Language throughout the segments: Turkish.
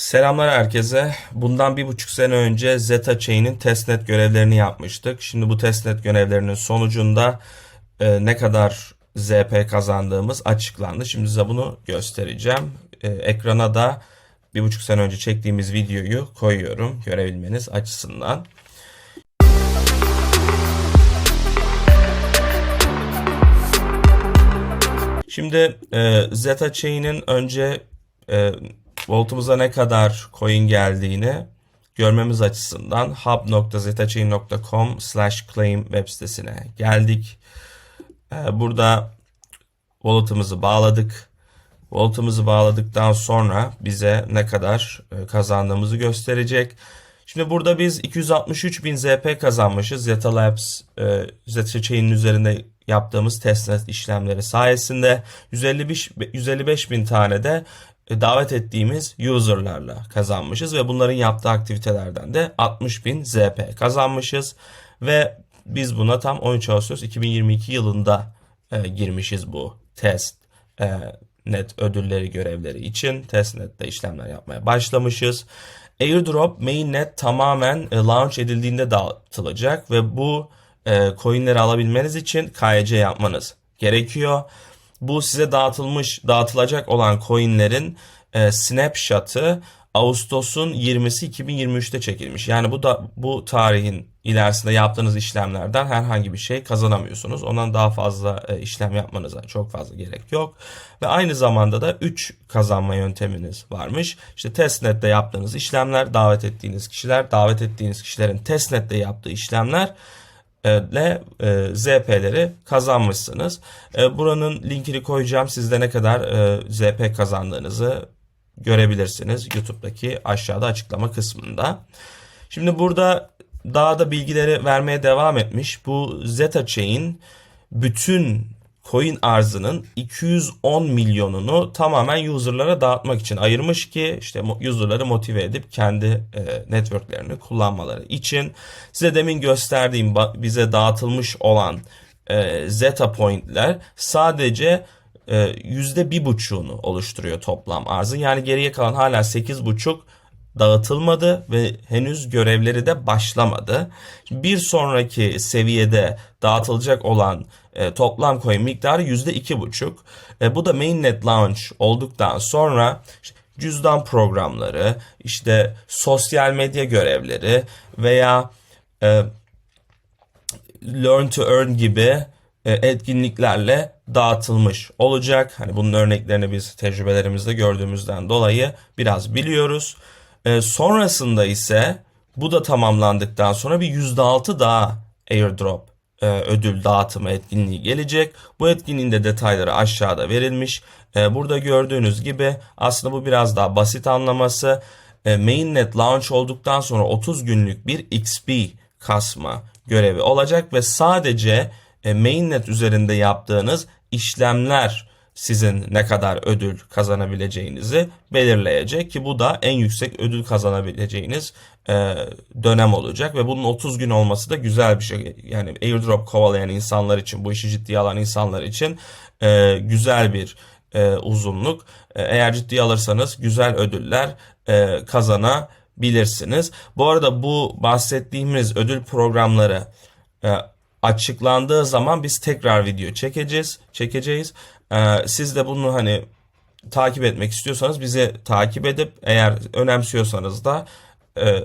Selamlar herkese. Bundan bir buçuk sene önce Zeta Chain'in testnet görevlerini yapmıştık. Şimdi bu testnet görevlerinin sonucunda e, ne kadar ZP kazandığımız açıklandı. Şimdi size bunu göstereceğim. E, ekrana da bir buçuk sene önce çektiğimiz videoyu koyuyorum görebilmeniz açısından. Şimdi e, Zeta Chain'in önce e, Volt'umuza ne kadar coin geldiğini görmemiz açısından hub.zetachain.com slash claim web sitesine geldik. E, burada wallet'ımızı bağladık. Wallet'ımızı bağladıktan sonra bize ne kadar e, kazandığımızı gösterecek. Şimdi burada biz 263 bin ZP kazanmışız. Zeta Labs, e, Zeta Chain'in üzerinde yaptığımız testnet işlemleri sayesinde 155, 155 bin tane de davet ettiğimiz user'larla kazanmışız ve bunların yaptığı aktivitelerden de 60 bin ZP kazanmışız ve biz buna tam 13 Ağustos 2022 yılında e, girmişiz bu test e, net ödülleri görevleri için testnet'te işlemler yapmaya başlamışız. Airdrop mainnet tamamen e, launch edildiğinde dağıtılacak ve bu e, coinleri alabilmeniz için KYC yapmanız gerekiyor. Bu size dağıtılmış, dağıtılacak olan coinlerin e, snapshot'ı Ağustos'un 20'si 2023'te çekilmiş. Yani bu da bu tarihin ilerisinde yaptığınız işlemlerden herhangi bir şey kazanamıyorsunuz. Ondan daha fazla e, işlem yapmanıza çok fazla gerek yok. Ve aynı zamanda da 3 kazanma yönteminiz varmış. İşte testnet'te yaptığınız işlemler, davet ettiğiniz kişiler, davet ettiğiniz kişilerin testnet'te yaptığı işlemler ile e, ZP'leri kazanmışsınız. E, buranın linkini koyacağım. Sizde ne kadar e, ZP kazandığınızı görebilirsiniz. YouTube'daki aşağıda açıklama kısmında. Şimdi burada daha da bilgileri vermeye devam etmiş. Bu Zeta Chain bütün coin arzının 210 milyonunu tamamen user'lara dağıtmak için ayırmış ki işte user'ları motive edip kendi e, networklerini kullanmaları için. Size demin gösterdiğim bize dağıtılmış olan e, Zeta Point'ler sadece yüzde bir buçuğunu oluşturuyor toplam arzın. Yani geriye kalan hala sekiz buçuk dağıtılmadı ve henüz görevleri de başlamadı. Bir sonraki seviyede dağıtılacak olan e, toplam coin miktarı yüzde iki buçuk. E, bu da mainnet launch olduktan sonra cüzdan programları, işte sosyal medya görevleri veya e, learn to earn gibi e, etkinliklerle dağıtılmış olacak. Hani bunun örneklerini biz tecrübelerimizde gördüğümüzden dolayı biraz biliyoruz. E, sonrasında ise bu da tamamlandıktan sonra bir %6 daha airdrop e, ödül dağıtımı etkinliği gelecek. Bu etkinliğin de detayları aşağıda verilmiş. E, burada gördüğünüz gibi aslında bu biraz daha basit anlaması. E, mainnet launch olduktan sonra 30 günlük bir XP kasma görevi olacak ve sadece e, mainnet üzerinde yaptığınız işlemler sizin ne kadar ödül kazanabileceğinizi belirleyecek ki bu da en yüksek ödül kazanabileceğiniz e, dönem olacak ve bunun 30 gün olması da güzel bir şey. Yani airdrop kovalayan insanlar için, bu işi ciddiye alan insanlar için e, güzel bir e, uzunluk. E, eğer ciddiye alırsanız güzel ödüller e, kazanabilirsiniz. Bu arada bu bahsettiğimiz ödül programları e, açıklandığı zaman biz tekrar video çekeceğiz. Çekeceğiz. Ee, siz de bunu hani takip etmek istiyorsanız bizi takip edip eğer önemsiyorsanız da e,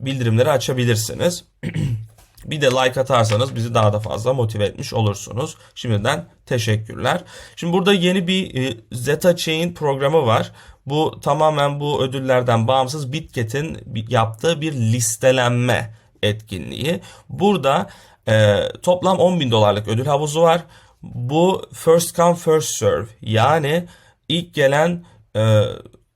bildirimleri açabilirsiniz. bir de like atarsanız bizi daha da fazla motive etmiş olursunuz. Şimdiden teşekkürler. Şimdi burada yeni bir e, Zeta Chain programı var. Bu tamamen bu ödüllerden bağımsız Bitket'in yaptığı bir listelenme etkinliği. Burada e, toplam 10 bin dolarlık ödül havuzu var. Bu first come first serve yani ilk gelen e,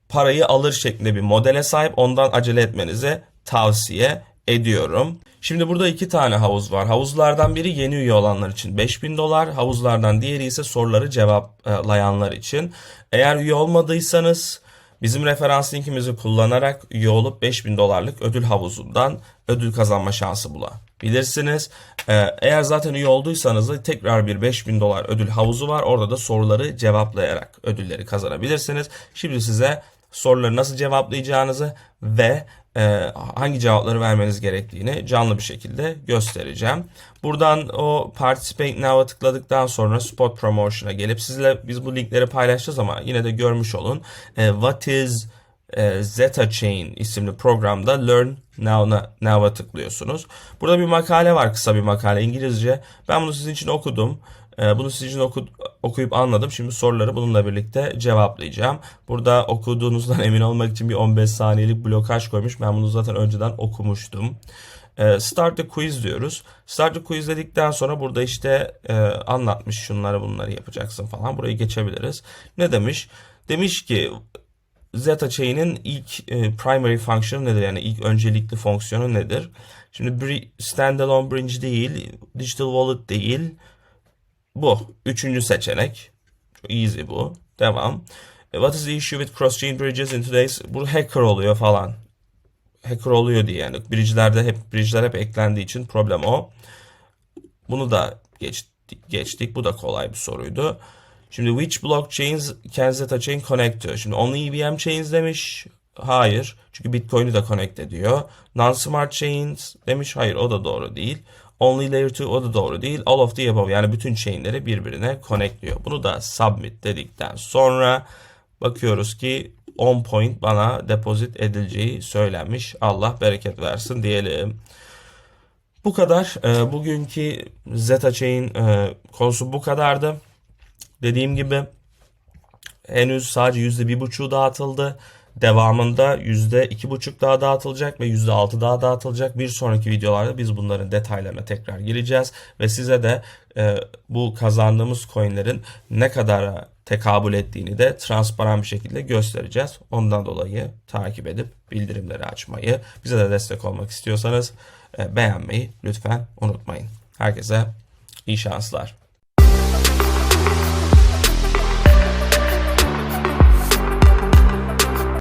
parayı alır şeklinde bir modele sahip. Ondan acele etmenizi tavsiye ediyorum. Şimdi burada iki tane havuz var. Havuzlardan biri yeni üye olanlar için 5000 dolar. Havuzlardan diğeri ise soruları cevaplayanlar için. Eğer üye olmadıysanız bizim referans linkimizi kullanarak üye olup 5000 dolarlık ödül havuzundan ödül kazanma şansı bulabilirsiniz. Ee, eğer zaten üye olduysanız da tekrar bir 5000 dolar ödül havuzu var. Orada da soruları cevaplayarak ödülleri kazanabilirsiniz. Şimdi size soruları nasıl cevaplayacağınızı ve hangi cevapları vermeniz gerektiğini canlı bir şekilde göstereceğim. Buradan o Participate Now'a tıkladıktan sonra Spot Promotion'a gelip sizle biz bu linkleri paylaşacağız ama yine de görmüş olun. E, What is e, Zeta Chain isimli programda Learn Now'a Now'a tıklıyorsunuz. Burada bir makale var kısa bir makale İngilizce. Ben bunu sizin için okudum. E, Bunu sizin oku- okuyup anladım. Şimdi soruları bununla birlikte cevaplayacağım. Burada okuduğunuzdan emin olmak için bir 15 saniyelik blokaj koymuş. Ben bunu zaten önceden okumuştum. E, Start the quiz diyoruz. Start the quiz dedikten sonra burada işte e, anlatmış şunları bunları yapacaksın falan. Burayı geçebiliriz. Ne demiş? Demiş ki Zeta Chain'in ilk e, primary function nedir? Yani ilk öncelikli fonksiyonu nedir? Şimdi standalone bridge değil, digital wallet değil. Bu. Üçüncü seçenek. Easy bu. Devam. E, What is the issue with cross-chain bridges in today's... Bu hacker oluyor falan. Hacker oluyor diye yani. Bridge'lerde hep bridge'ler hep eklendiği için problem o. Bunu da geçtik, geçtik. Bu da kolay bir soruydu. Şimdi which blockchains can Zeta Chain connect to? Şimdi only EVM chains demiş. Hayır. Çünkü Bitcoin'i de connect ediyor. Non-smart chains demiş. Hayır o da doğru değil. Only layer 2 o da doğru değil. All of the above yani bütün chainleri birbirine connectliyor. Bunu da submit dedikten sonra bakıyoruz ki 10 point bana deposit edileceği söylenmiş. Allah bereket versin diyelim. Bu kadar. Ee, bugünkü Zeta Chain e, konusu bu kadardı. Dediğim gibi henüz sadece %1,5'u dağıtıldı. Devamında %2,5 daha dağıtılacak ve %6 daha dağıtılacak. Bir sonraki videolarda biz bunların detaylarına tekrar gireceğiz. Ve size de e, bu kazandığımız coinlerin ne kadar tekabül ettiğini de transparan bir şekilde göstereceğiz. Ondan dolayı takip edip bildirimleri açmayı, bize de destek olmak istiyorsanız e, beğenmeyi lütfen unutmayın. Herkese iyi şanslar.